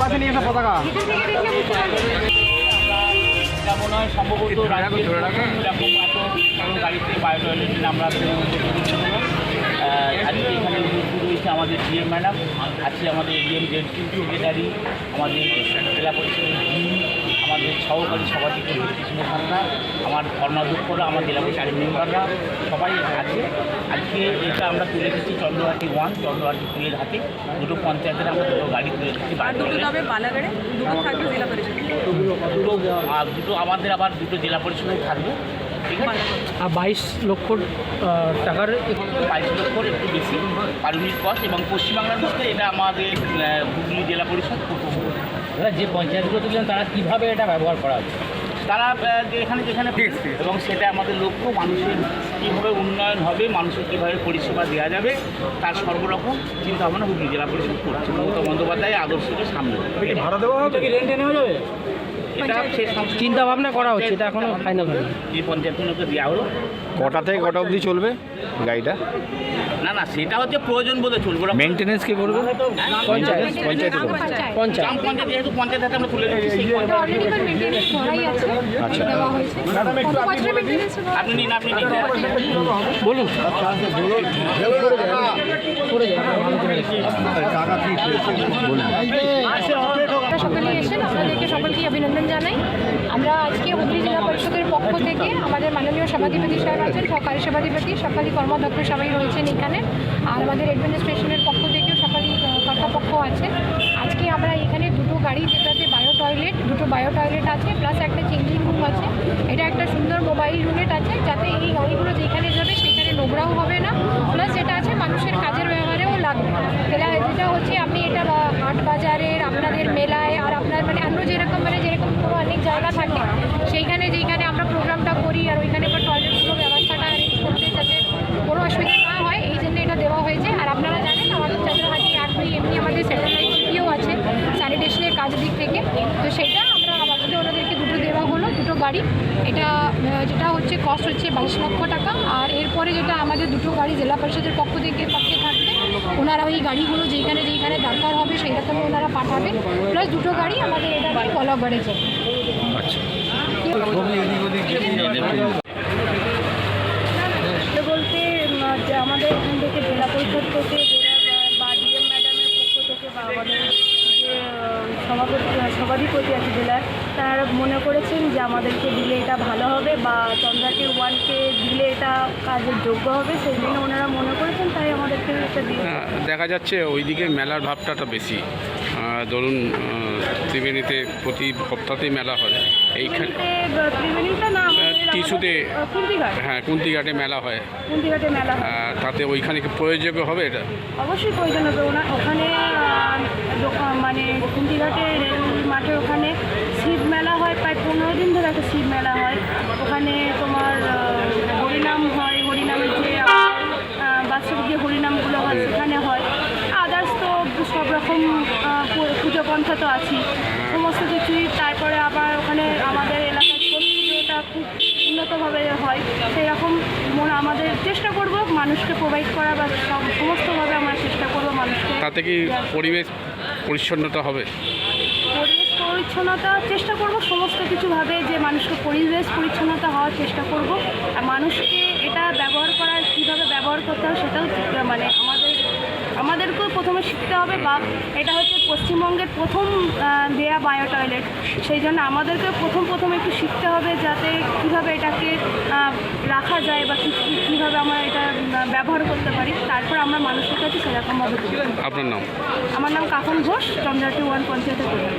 পাশে নিয়ে এসে পতাকা। মনে হয় সম্ভবত গাড়িতে বায়ো টয়লেট আমরা আজকে আমাদের ডিএম ম্যাডাম আছে আমাদের ডিএম জেডসি সেক্রেটারি আমাদের জেলা পরিষদের আমাদের সহকারী সভাপতি কৃষ্ণ সরকার আমার কর্মাধ্যক্ষরা আমার জেলা পরিষদের মেম্বাররা সবাই আছে। আজকে এটা আমরা তুলে এসেছি চন্দ্রহাটি ওয়ান চন্দ্রহাটি টুয়ের হাতে। দুটো পঞ্চায়েতের আমরা দুটো গাড়ি তুলে এসেছি দুটো দুটো থাকবে জেলা পরিষদ। দুটো আর দুটো আমাদের আবার দুটো জেলা পরিষদে থাকবে। আর বাইশ লক্ষ টাকার বাইশ লক্ষর একটু বেশি। পারমিট কস্ট এবং পশ্চিমবাংলার মধ্যে এটা আমাদের হুগলি জেলা পরিষদ প্রথম যে পঞ্চায়েতগুলো তুলছেন তারা কীভাবে এটা ব্যবহার করা হচ্ছে? তারা এখানে যেখানে যেখানে এবং সেটা আমাদের লক্ষ্য মানুষের কীভাবে উন্নয়ন হবে মানুষের কীভাবে পরিষেবা দেওয়া যাবে তার সর্বরকম চিন্তা ভাবনা হুগলি জেলা পরিষদ করছে। মমতা বন্দ্যোপাধ্যায় আদর্শকে সামনে ভাড়া দেওয়া হবে? কি রেন্টে নেওয়া যাবে? চিন্তা ভাবনা করা হচ্ছে এটা এখনও ফাইনাল হয়নি। কটা থেকে কটা অবধি চলবে গাড়িটা? না না সেটা হচ্ছে প্রয়োজন বলে চলবে। মেনটেনেন্স কে করবে পঞ্চায়েত। পঞ্চায়েত। পঞ্চায়েত পঞ্চায়েত। পঞ্চায়েত। যেহেতু পঞ্চায়েত হাতে আমরা তুলে আচ্ছা। আপনি নিন আপনি নিন। বলুন। আমরা সকালে এসেন আপনাদেরকে সকলকেই অভিনন্দন জানাই। আমরা আজকে হুগলি জেলা পরিষদের পক্ষ থেকে আমাদের মাননীয় সভাধিপতি সাহেব আছেন, সহকারী সভাধিপতি সরকারি কর্মাধ্যক্ষ সবাই রয়েছেন এখানে। আর আমাদের অ্যাডমিনিস্ট্রেশনের পক্ষ থেকেও সরকারি কর্তাপক্ষ আছে। আজকে আমরা এখানে দুটো গাড়ি যেটাতে বায়ো টয়লেট, দুটো বায়ো টয়লেট আছে, প্লাস একটা চেঞ্জিং রুম আছে। এটা একটা সুন্দর মোবাইল ইউনিট আছে, যাতে এই গাড়িগুলো যেখানে যাবে সেখানে নোংরাও হবে না। প্লাস যেটা আছে, মানুষের কাজের ব্যবহারেও লাগবে। যেটা হচ্ছে, আপনি এটা হাট বাজারের আপনাদের মেলায় আর আপনার মানে অন্য যেরকম মানে যেরকম কোনো অনেক জায়গা থাকে সেইখানে যেখানে আমরা প্রোগ্রামটা করি আর ওইখানে বা টয়লেটগুলো ব্যবস্থাটা অ্যারেঞ্জ করতে যাতে কোনো অসুবিধা না হয় এই জন্য এটা দেওয়া হয়েছে আর আপনারা জানেন আমাদের চাঁদরাহাটি আট দুই এমনি আমাদের স্যাটেলাইট সিটিও আছে স্যানিটেশনের কাজ দিক থেকে তো সেটা আমরা আমাদের ওনাদেরকে দুটো দেওয়া হলো দুটো গাড়ি। এটা যেটা হচ্ছে কস্ট হচ্ছে বাইশ লক্ষ টাকা। আর এরপরে যেটা আমাদের দুটো গাড়ি জেলা পরিষদের পক্ষ থেকে পক্ষে থাকবে ওনারা ওই গাড়িগুলো যেইখানে যেইখানে দরকার হবে সেই রকমই ওনারা পাঠাবেন প্লাস দুটো গাড়ি আমাদের এটা কলাগড়ে যাবে। সত্যি বলতে আমাদের এখান থেকে জেলা পরিষদ থেকে জেলা বা- ডিএম ম্যাডামের পক্ষ থেকে বা আমাদের যে আহ, সভাধিপতি আছে জেলার। তারা মনে করেছেন যে আমাদেরকে দিলে এটা ভালো হবে বা চন্দ্রাটি ওয়ানকে দিলে এটা কাজের যোগ্য হবে সেই জন্য ওনারা মনে করেছেন তাই আমাদেরকে এটা দিয়ে হ্যাঁ, দেখা যাচ্ছে ওইদিকে মেলার ভাবটাটা বেশি। ধরুন ত্রিবেণীতে প্রতি সপ্তাহতেই মেলা হয়। এইখানে কুন্তিঘাট। হ্যাঁ কুন্তিঘাটে মেলা হয়। কুন্তিঘাটে মেলা তাতে ওইখানে কি প্রয়োজনীয় হবে এটা? অবশ্যই প্রয়োজন হবে। ওখানে দোকান মানে কুন্তিঘাটে রেল মাঠের ওখানে শিব মেলা হয় প্রায় পনেরো দিন ধরে একটা শিব মেলা হয়। ওখানে তোমার হরিনাম হয় হরিনামের যে আহ, যে হরিনামগুলো হয় সেখানে হয়। আদার্স তো সব রকম পুজো পন্থা তো আছেই। সমস্ত কিছুই তারপরে আবার ওখানে আমাদের এলাকার পুজোটা খুব উন্নতভাবে হয়। সেই রকম মনে আমাদের চেষ্টা করব মানুষকে প্রোভাইড করা বা সমস্তভাবে আমরা চেষ্টা করব মানুষকে তাতে কি পরিবেশ পরিচ্ছন্নতা হবে? পরিবেশ পরিচ্ছন্নতা চেষ্টা করব, সমস্ত কিছুভাবে যে মানুষকে পরিবেশ পরিচ্ছন্নতা হওয়ার চেষ্টা করব। আর মানুষকে এটা ব্যবহার করার, কীভাবে ব্যবহার করতে হয় সেটাও মানে আমাদের, আমাদেরকেও প্রথমে শিখতে হবে বা এটা হচ্ছে পশ্চিমবঙ্গের প্রথম দেয়া বায়ো টয়লেট সেই জন্য আমাদেরকে প্রথম প্রথম একটু শিখতে হবে যাতে কীভাবে এটাকে রাখা যায় বা কীভাবে আমরা এটা ব্যবহার করতে পারি তারপর আমরা মানুষের কাছে সেরকমভাবে। আপনার নাম আমার নাম কাকন ঘোষ চন্দ্রাটি ওয়ান পঞ্চায়েতের প্রধান